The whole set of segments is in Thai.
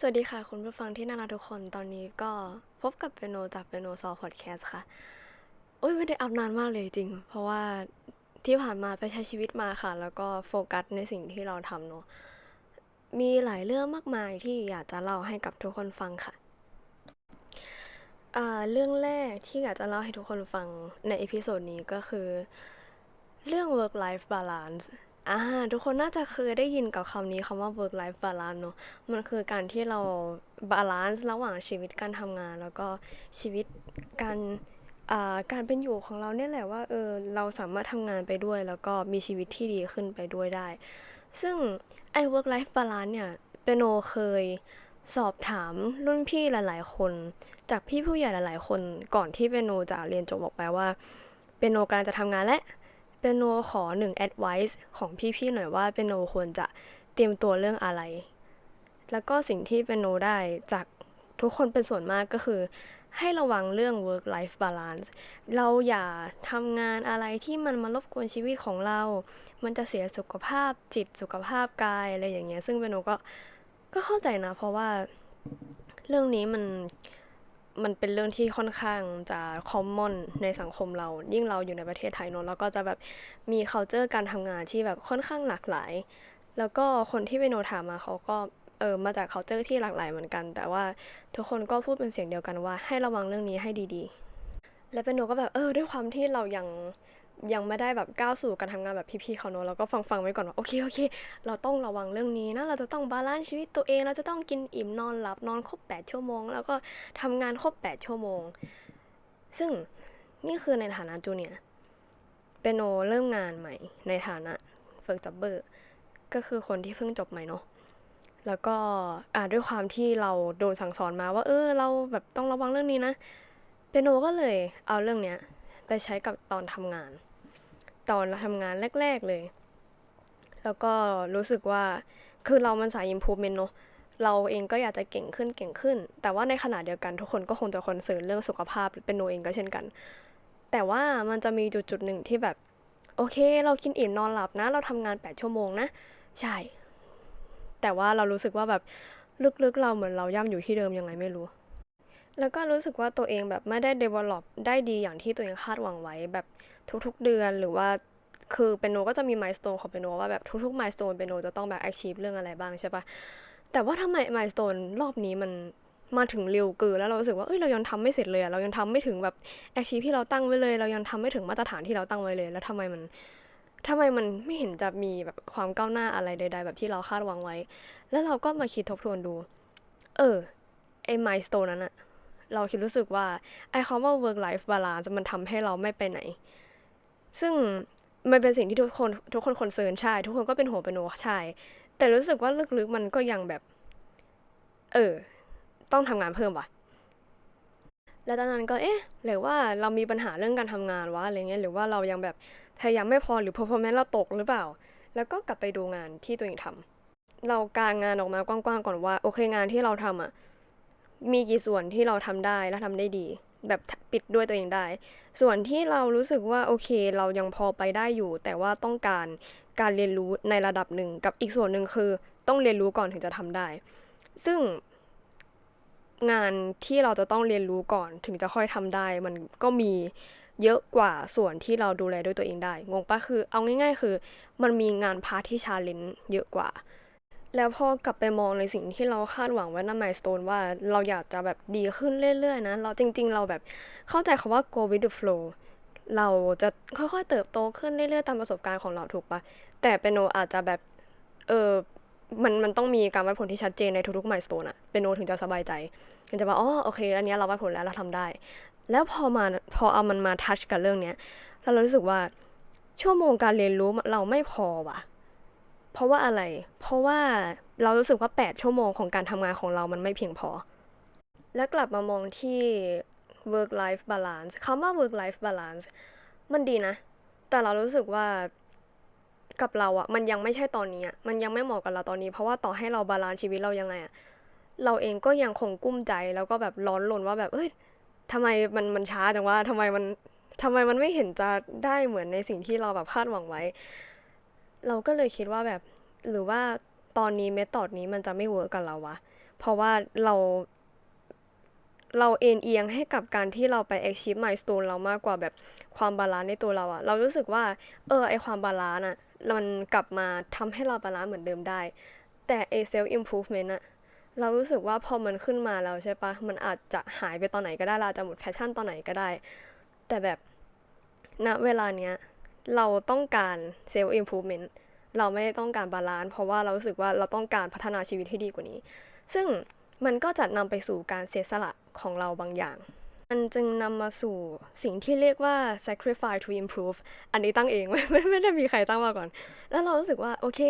สวัสดีค่ะ คุณผู้ฟังที่น่ารักทุกคนตอนนี้ก็พบกับเปโนจากเปโนซอพอดแคสต์ค่ะ โอ้ยไม่ได้อัพนานมากเลยจริง เพราะว่าที่ผ่านมาไปใช้ชีวิตมาค่ะ แล้วก็โฟกัสในสิ่งที่เราทำเนาะมีหลายเรื่องมากมายที่อยากจะเล่าให้กับทุกคนฟังค่ะเรื่องแรกที่อยากจะเล่าให้ทุกคนฟังในเอพิโซดนี้ก็คือ เรื่อง work life balance อ่าทุกคนน่าจะเคยได้ยินกับคำนี้คำว่า work life balance เนอะมันคือการที่เราบาลานซ์ระหว่างชีวิตการทำงาน แล้วก็ชีวิตการอ่าการเป็นอยู่ของเราเนี่ยแหละว่าเออเราสามารถทำงานไปด้วย แล้วก็มีชีวิตที่ดีขึ้นไปด้วยได้ ซึ่งไอ้ work life balance เนี่ยเปโนเคยสอบถามรุ่นพี่หลาย ๆ คน จากพี่ผู้ใหญ่หลาย ๆ คนก่อนที่เปโนจะเรียนจบออกไปว่าเปโนกำลังจะทำงานและ เปียโนขอหนึ่ง advice ของพี่ๆหน่อยว่าเปียโนควรจะเตรียมตัวเรื่องอะไร แล้วก็สิ่งที่เปียโนได้จากทุกคนเป็นส่วนมากก็คือ ให้ระวังเรื่อง work life balance เราอย่าทำงานอะไรที่มันมารบกวนชีวิตของเรา มันจะเสียสุขภาพจิตสุขภาพกายอะไรอย่างเงี้ย ซึ่งเปียโนก็ก็เข้าใจนะ เพราะว่าเรื่องนี้มัน มันเป็นเรื่องที่ค่อนข้างจะ common ในสังคมเรา ยิ่งเราอยู่ในประเทศไทยเนอะเราก็จะแบบมี culture การทำงานที่แบบค่อนข้างหลากหลาย แล้วก็คนที่ไปโนถามมาเขาก็เออมาจาก culture ที่หลากหลายเหมือนกัน แต่ว่าทุกคนก็พูดเป็นเสียงเดียวกันว่าให้ระวังเรื่องนี้ให้ดีๆ และเป็นโนก็แบบเออด้วยความที่เรายัง ยังไม่ได้แบบก้าวสู่การทำงานแบบพี่ๆเขาเนอะเราก็ฟังฟังๆไว้ก่อนว่าโอเคโอเค เราต้องระวังเรื่องนี้นะ เราจะต้องบาลานซ์ชีวิตตัวเอง เราจะต้องกินอิ่มนอนหลับนอนครบ 8 ชั่วโมง แล้วก็ทำงานครบ 8 ชั่วโมง ซึ่งนี่คือในฐานะจูเนียเปโนเริ่มงานใหม่ ในฐานะเฟิร์กจับเบอร์ก็คือคนที่เพิ่งจบใหม่เนาะแล้วก็อ่าด้วยความที่เราโดนสั่งสอนมาว่า เออ เราแบบต้องระวังเรื่องนี้นะเปโนก็เลยเอาเรื่องเนี้ยไปใช้กับตอนทำงาน ตอนเราทำงานแรก ๆเลย แล้วก็รู้สึกว่าคือเรามันสาย improvement เนอะเราเองก็อยากจะเก่งขึ้นเก่งขึ้น แต่ว่าในขณะเดียวกันทุกคนก็คงจะคอนเซิร์นเรื่องสุขภาพเป็นโนเองก็เช่นกัน แต่ว่ามันจะมีจุดจุดๆหนึ่งที่แบบ โอเค เรากินอิ่มนอนหลับนะ เราทำงาน 8 ชั่วโมงนะ ใช่ แต่ว่าเรารู้สึกว่าแบบลึกๆเราเหมือนเราย่ำอยู่ที่เดิมยังไงไม่รู้ แล้วก็รู้สึกว่าตัวเองแบบไม่ได้ develop ได้ดีอย่างที่ตัวเองคาดหวังไว้แบบทุกๆเดือนหรือว่าคือเป็นโนก็จะมี milestone ของเป็นโนว่าแบบทุกๆ milestone เป็นโนจะต้องแบบ achieve เรื่องอะไรบ้างใช่ปะแต่ว่าทำไม milestone รอบนี้มันมาถึงเร็วเกินแล้วเรารู้สึกว่าเอ้ยเรายังทำไม่เสร็จเลยอะเรายังทำไม่ถึงแบบ achieve ที่เราตั้งไว้เลย เรายังทำไม่ถึงมาตรฐานที่เราตั้งไว้เลย แล้วทำไมมันทำไมมันไม่เห็นจะมีแบบความก้าวหน้าอะไรใด ๆ แบบที่เราคาดหวังไว้ แล้วเราก็มาคิดทบทวนดู เออไอ้ milestone นั้นอะ เราคิดรู้สึกว่าไอ้คำว่า work life balance มันทำให้เราไม่ไปไหน ซึ่งมันเป็นสิ่งที่ทุกคนทุกคนคอนเซิร์นใช่ ทุกคนก็เป็นหัวเป็นโนใช่ แต่รู้สึกว่าลึกๆมันก็ยังแบบ เออ ต้องทำงานเพิ่มว่ะ แล้วตอนนั้นก็เอ๊ะหรือว่าเรามีปัญหาเรื่องการทำงานวะอะไรเงี้ยหรือว่าเรายังแบบพยายามไม่พอหรือ performance เราตกหรือเปล่า แล้วก็กลับไปดูงานที่ตัวเองทำเรากางงานออกมากว้างๆก่อนว่า โอเคงานที่เราทำอะ มีกี่ส่วนที่เราทำได้และทำได้ดี แบบปิดด้วยตัวเองได้ ส่วนที่เรารู้สึกว่าโอเคเรายังพอไปได้อยู่ แต่ว่าต้องการการเรียนรู้ในระดับหนึ่งกับอีกส่วนหนึ่งคือ ต้องเรียนรู้ก่อนถึงจะทำได้ ซึ่งงานที่เราจะต้องเรียนรู้ก่อนถึงจะค่อยทำได้ มันก็มีเยอะกว่าส่วนที่เราดูแลด้วยตัวเองได้ งงปะคือ เอาง่าย ๆ คือ มันมีงานพาร์ทที่ชาเลนจ์เยอะกว่า แล้วพอกลับไปมองในสิ่งที่เราคาดหวังไว้ใน milestone ว่าเราอยากจะแบบดีขึ้นเรื่อยๆนะ เราจริง ๆ เราแบบเข้าใจคำว่า go with the flow เราจะค่อยๆเติบโตขึ้นเรื่อยๆตามประสบการณ์ของเราถูกปะแต่เปโนอาจจะแบบเออมันมันต้องมีการวัดผลที่ชัดเจนในทุกๆ milestone อะเปโนถึงจะสบายใจถึงจะว่าอ๋อโอเคอันนี้เราวัดผลแล้วเราทำได้ แล้วพอมาพอเอามันมาทัชกับเรื่องเนี้ยเรารู้สึกว่าชั่วโมงการเรียนรู้เราไม่พอว่ะ เพราะว่าอะไร เพราะว่าเรารู้สึกว่า 8 ชั่วโมงของการทำงานของเรามันไม่เพียงพอ แล้วกลับมามองที่ work life balance คำว่า work life balance มันดีนะ แต่เรารู้สึกว่ากับเราอะมันยังไม่ใช่ตอนนี้อะมันยังไม่เหมาะกับเราตอนนี้ เพราะว่าต่อให้เราบาลานซ์ชีวิตเรายังไงอะเราเองก็ยังคงกุ้มใจแล้วก็แบบร้อนรนว่าแบบเอ้ยทำไมมันมันช้าจังวะทำไมมันทำไมมันไม่เห็นจะได้เหมือนในสิ่งที่เราแบบคาดหวังไว้ เราก็เลยคิดว่าแบบหรือว่าตอนนี้เมธอดนี้มันจะไม่เวิร์กกับเราวะ เพราะว่าเรา เราเอ็นเอียงให้กับการที่เราไป achieve milestone เรามากกว่าแบบความบาลานซ์ในตัวเราอะเรารู้สึกว่า เออไอความบาลานซ์อะมันกลับมาทำให้เราบาลานซ์เหมือนเดิมได้ แต่ไอ self improvement อะเรารู้สึกว่าพอมันขึ้นมาแล้วใช่ปะมันอาจจะหายไปตอนไหนก็ได้ เราจะหมดแพชชั่นตอนไหนก็ได้ แต่แบบณเวลาเนี้ย เราต้องการ self improvement เราไม่ได้ต้องการบาลานซ์เพราะว่าเรารู้สึกว่าเราต้องการพัฒนาชีวิตให้ดีกว่านี้ ซึ่งมันก็จะนำไปสู่การเสียสละของเราบางอย่างมันจึงนำมาสู่สิ่งที่เรียกว่า sacrifice to improve อันนี้ตั้งเองไม่ไม่ไม่ได้มีใครตั้งมาก่อน แล้วเรารู้สึกว่า โอเค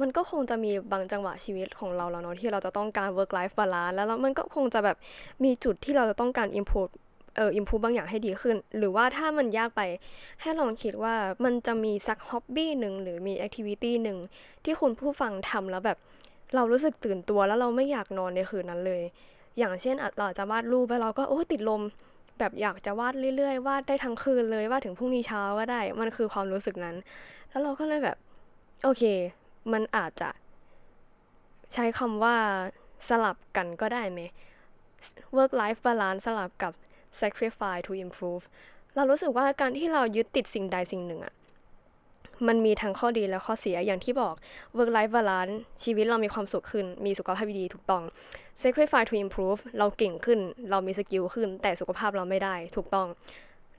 มันก็คงจะมีบางจังหวะชีวิตของเราแล้วเนาะที่เราจะต้องการ work life balance แล้วมันก็คงจะแบบมีจุดที่เราจะต้องการ improve เอ่อ improve บางอย่างให้ดีขึ้น หรือว่าถ้ามันยากไป ให้ลองคิดว่ามันจะมีสักฮ็อบบี้หนึ่งหรือมีแอคทิวิตี้หนึ่งที่คุณผู้ฟังทำแล้วแบบ เรารู้สึกตื่นตัวแล้วเราไม่อยากนอนในคืนนั้นเลย อย่างเช่นอาจเราจะวาดรูปไปเราก็โอ้ติดลม แบบอยากจะวาดเรื่อยๆวาดได้ทั้งคืนเลยวาดถึงพรุ่งนี้เช้าก็ได้ มันคือความรู้สึกนั้น แล้วเราก็เลยแบบ โอเค มันอาจจะ ใช้คำว่าสลับกันก็ได้ไหม work life balance สลับกับ sacrifice to improve เรารู้สึกว่าการที่เรายึดติดสิ่งใดสิ่งหนึ่งอะมันมีทั้งข้อดีและข้อเสียอย่างที่บอก work life balance ชีวิตเรามีความสุขขึ้น มีสุขภาพดีถูกต้อง sacrifice to improve เราเก่งขึ้น เรามีสกิลขึ้น แต่สุขภาพเราไม่ได้ถูกต้อง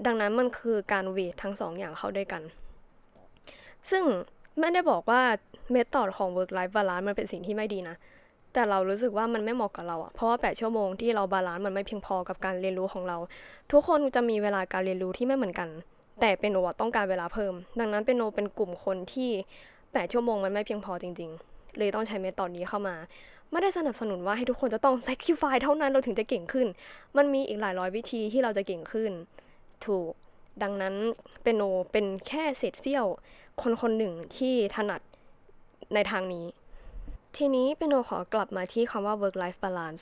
ดังนั้นมันคือการเวททั้งสองอย่างเข้าด้วยกัน ซึ่งไม่ได้บอกว่าเมธอดของ work life balance มันเป็นสิ่งที่ไม่ดีนะ แต่เรารู้สึกว่ามันไม่เหมาะกับเราอะเพราะว่า 8 ชั่วโมงที่เราบาลานซ์มันไม่เพียงพอกับการเรียนรู้ของเรา ทุกคนจะมีเวลาการเรียนรู้ที่ไม่เหมือนกัน แต่เป็นโนอะต้องการเวลาเพิ่ม ดังนั้นเป็นโนเป็นกลุ่มคนที่ 8 ชั่วโมงมันไม่เพียงพอจริง ๆ เลยต้องใช้เมธอดนี้เข้ามา ไม่ได้สนับสนุนว่าให้ทุกคนจะต้อง sacrifice เท่านั้นเราถึงจะเก่งขึ้น มันมีอีกหลายร้อยวิธีที่เราจะเก่งขึ้น ถูก ดังนั้นเป็นโนเป็นแค่เศษเสี้ยว คนคนหนึ่งที่ถนัดในทางนี้ ทีนี้เป็นโนขอกลับมาที่คำว่า work life balance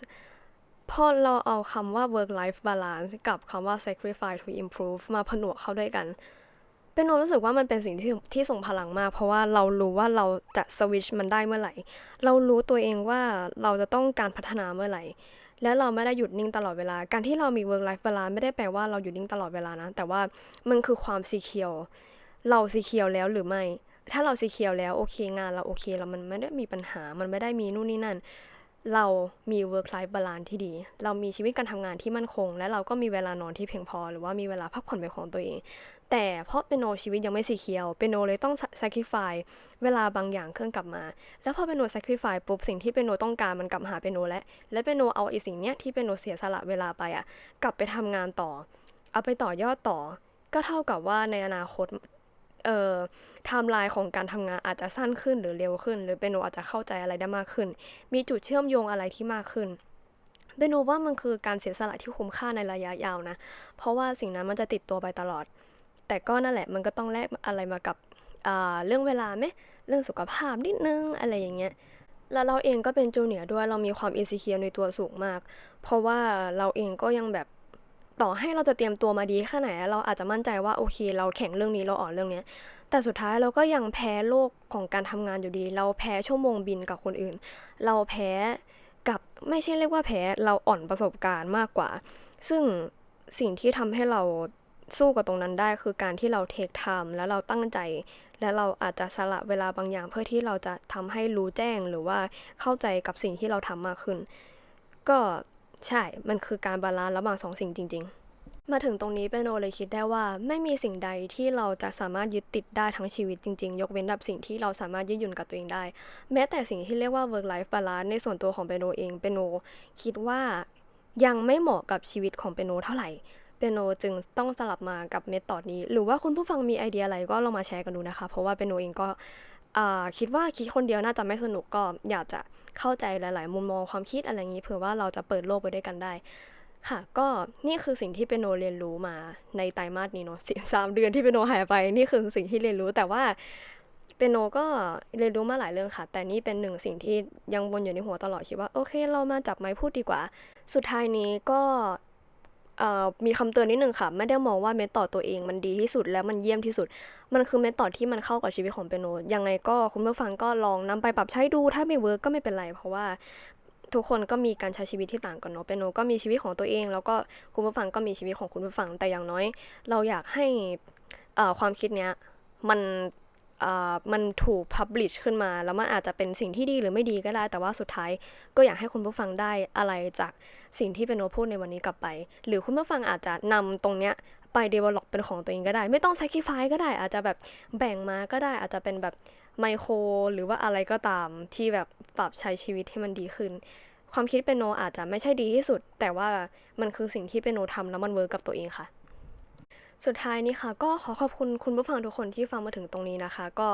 พอเราเอาคำว่า work life balance กับคำว่า sacrifice to improve มาผนวกเข้าด้วยกัน เป็นโนรู้สึกว่ามันเป็นสิ่งที่ที่ส่งพลังมาก เพราะว่าเรารู้ว่าเราจะสวิชมันได้เมื่อไหร่ เรารู้ตัวเองว่าเราจะต้องการพัฒนาเมื่อไหร่ และเราไม่ได้หยุดนิ่งตลอดเวลา การที่เรามี work life balance ไม่ได้แปลว่าเราหยุดนิ่งตลอดเวลานะ แต่ว่ามันคือความซีเคียว เราซีเคียวแล้วหรือไม่ ถ้าเราซีเคียวแล้วโอเคงานเราโอเคแล้วมันไม่ได้มีปัญหา มันไม่ได้มีนู่นนี่นั่น เรามี work life balance ที่ดี เรามีชีวิตการทำงานที่มั่นคง และเราก็มีเวลานอนที่เพียงพอ หรือว่ามีเวลาพักผ่อนเป็นของตัวเอง แต่เพราะเป็นโนชีวิตยังไม่สีเขียว เป็นโนเลยต้อง sacrifice เวลาบางอย่างเคลื่อนกลับมา แล้วพอเป็นโน sacrifice ปุ๊บสิ่งที่เป็นโนต้องการมันกลับหาเป็นโนและ และเป็นโนเอาไอ้สิ่งเนี้ยที่เป็นโนเสียสละเวลาไปอะกลับไปทำงานต่อ เอาไปต่อยอดต่อ ก็เท่ากับว่าในอนาคต เอ่อไทม์ไลน์ของการทำงานอาจจะสั้นขึ้นหรือเร็วขึ้น หรือเป็นโนอาจจะเข้าใจอะไรได้มากขึ้น มีจุดเชื่อมโยงอะไรที่มากขึ้นเป็นโนว่ามันคือการเสียสละที่คุ้มค่าในระยะยาวนะ เพราะว่าสิ่งนั้นมันจะติดตัวไปตลอด แต่ก็นั่นแหละมันก็ต้องแลกอะไรมากับเรื่องเวลาไหมเรื่องสุขภาพนิดนึงอะไรอย่างเงี้ยแล้วเราเองก็เป็นจูเนียร์ด้วยเรามีความอินซิเคียในตัวสูงมาก เพราะว่าเราเองก็ยังแบบ ต่อให้เราจะเตรียมตัวมาดีแค่ไหน เราอาจจะมั่นใจว่าโอเค เราแข็งเรื่องนี้เราอ่อนเรื่องเนี้ย แต่สุดท้ายเราก็ยังแพ้โลกของการทำงานอยู่ดี เราแพ้ชั่วโมงบินกับคนอื่น เราแพ้กับไม่ใช่เรียกว่าแพ้เราอ่อนประสบการณ์มากกว่า ซึ่งสิ่งที่ทำให้เราสู้กับตรงนั้นได้คือการที่เราเทคไทม์แล้วเราตั้งใจ และเราอาจจะสละเวลาบางอย่างเพื่อที่เราจะทำให้รู้แจ้งหรือว่าเข้าใจกับสิ่งที่เราทำมากขึ้น ก็ ใช่ มันคือการบาลานซ์ระหว่างสองสิ่งจริง ๆ มาถึงตรงนี้เปโนเลยคิดได้ว่า ไม่มีสิ่งใดที่เราจะสามารถยึดติดได้ทั้งชีวิตจริง ๆ ยกเว้นแบบสิ่งที่เราสามารถยืดหยุ่นกับตัวเองได้ แม้แต่สิ่งที่เรียกว่า work life balance ในส่วนตัวของเปโนเองเปโนคิดว่ายังไม่เหมาะกับชีวิตของเปโนเท่าไหร่เปโนจึงต้องสลับมากับเมธอดนี้ หรือว่าคุณผู้ฟังมีไอเดียอะไรก็ลองมาแชร์กันดูนะคะ เพราะว่าเปโนเองก็ คิดว่าคิดคนเดียวน่าจะไม่สนุกก็อยากจะเข้าใจหลาย ๆ มุมมองความคิดอะไรอย่างนี้เผื่อว่าเราจะเปิดโลกไปด้วยกันได้ ค่ะ ก็นี่คือสิ่งที่เปโนเรียนรู้มาในไตรมาสนี้เนาะสามเดือนที่เปโนหายไป นี่คือสิ่งที่เรียนรู้แต่ว่าเปโนก็เรียนรู้มาหลายเรื่องค่ะ แต่นี่เป็นหนึ่งสิ่งที่ยังวนอยู่ในหัวตลอดคิดว่าโอเค เรามาจับไม้พูดดีกว่า สุดท้ายนี้ก็ มีคำเตือนนิดนึงค่ะ ไม่ได้มองว่าเมธอดตัวเองมันดีที่สุดและมันเยี่ยมที่สุด มันคือเมธอดที่มันเข้ากับชีวิตของเปียโนยังไงก็คุณผู้ฟังก็ลองนำไปปรับใช้ดู ถ้าไม่เวิร์กก็ไม่เป็นไร เพราะว่าทุกคนก็มีการใช้ชีวิตที่ต่างกันเนาะเปียโนก็มีชีวิตของตัวเอง แล้วก็คุณผู้ฟังก็มีชีวิตของคุณผู้ฟังแต่อย่างน้อย เราอยากให้ความคิดเนี้ยมัน มันถูก publish ขึ้นมา แล้วมันอาจจะเป็นสิ่งที่ดีหรือไม่ดีก็ได้ แต่ว่าสุดท้ายก็อยากให้คุณผู้ฟังได้อะไรจากสิ่งที่เป็นโนพูดในวันนี้กลับไป หรือคุณผู้ฟังอาจจะนำตรงเนี้ยไป develop เป็นของตัวเองก็ได้ ไม่ต้อง sacrifice ก็ได้ อาจจะแบบแบ่งมาก็ได้ อาจจะเป็นแบบไมโครหรือว่าอะไรก็ตามที่แบบปรับใช้ชีวิตให้มันดีขึ้น ความคิดเป็นโนอาจจะไม่ใช่ดีที่สุด แต่ว่ามันคือสิ่งที่เป็นโนทำแล้วมันเวิร์กกับตัวเองค่ะ สุดท้ายนี้ค่ะ ก็ขอขอบคุณคุณผู้ฟังทุกคนที่ฟังมาถึงตรงนี้นะคะ ก็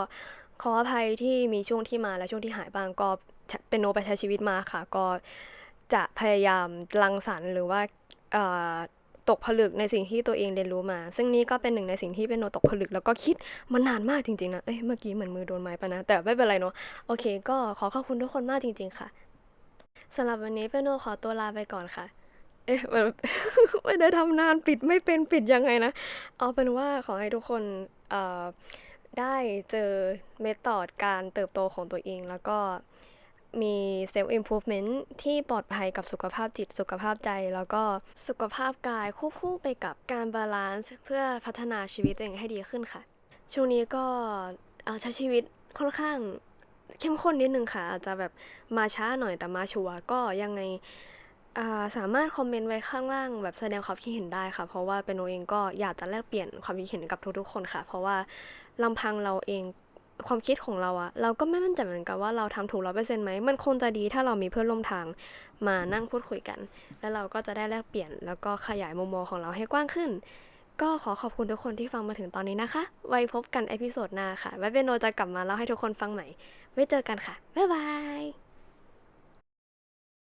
ขออภัยที่มีช่วงที่มาและช่วงที่หายบ้างก็เป็นโนไปใช้ชีวิตมาค่ะ ก็จะพยายามรังสรรค์หรือว่าตกผลึกในสิ่งที่ตัวเองเรียนรู้มา ซึ่งนี่ก็เป็นหนึ่งในสิ่งที่เป็นโนตกผลึก แล้วก็คิดมานานมากจริงๆนะ เอ้ย เมื่อกี้เหมือนมือโดนไม้ปะนะ แต่ไม่เป็นไรเนาะ โอเค ก็ขอขอบคุณทุกคนมากจริง ๆ ค่ะ สำหรับวันนี้เป็นโนขอตัวลาไปก่อนค่ะ เอ๊ะไม่ได้ทำนานปิดไม่เป็นปิดยังไงนะ เอาเป็นว่าขอให้ทุกคนได้เจอเมธอดการเติบโตของตัวเอง แล้วก็มีเซลฟ์ improvement ที่ปลอดภัยกับสุขภาพจิตสุขภาพใจ แล้วก็สุขภาพกายควบคู่ไปกับการบาลานซ์เพื่อพัฒนาชีวิตตัวเองให้ดีขึ้นค่ะ ช่วงนี้ก็ใช้ชีวิตค่อนข้างเข้มข้นนิดนึงค่ะ อาจจะแบบมาช้าหน่อยแต่มาชัวร์ก็ยังไง สามารถคอมเมนต์ไว้ข้างล่างแบบแสดงความคิดเห็นได้ค่ะ เพราะว่าเป็นโนเองก็อยากจะแลกเปลี่ยนความคิดเห็นกับทุกๆคนค่ะ เพราะว่าลำพังเราเองความคิดของเราอะเราก็ไม่มั่นใจเหมือนกันว่าเราทำถูกร้อยเปอร์เซ็นต์ไหมมันคงจะดีถ้าเรามีเพื่อนร่วมทางมานั่งพูดคุยกัน แล้วเราก็จะได้แลกเปลี่ยน แล้วก็ขยายมุมมองของเราให้กว้างขึ้น ก็ขอขอบคุณทุกคนที่ฟังมาถึงตอนนี้นะคะ ไว้พบกันเอพิโซดหน้าค่ะไว้เป็นโนจะกลับมาเล่าให้ทุกคนฟังใหม่ไว้เจอกันค่ะบ๊ายบาย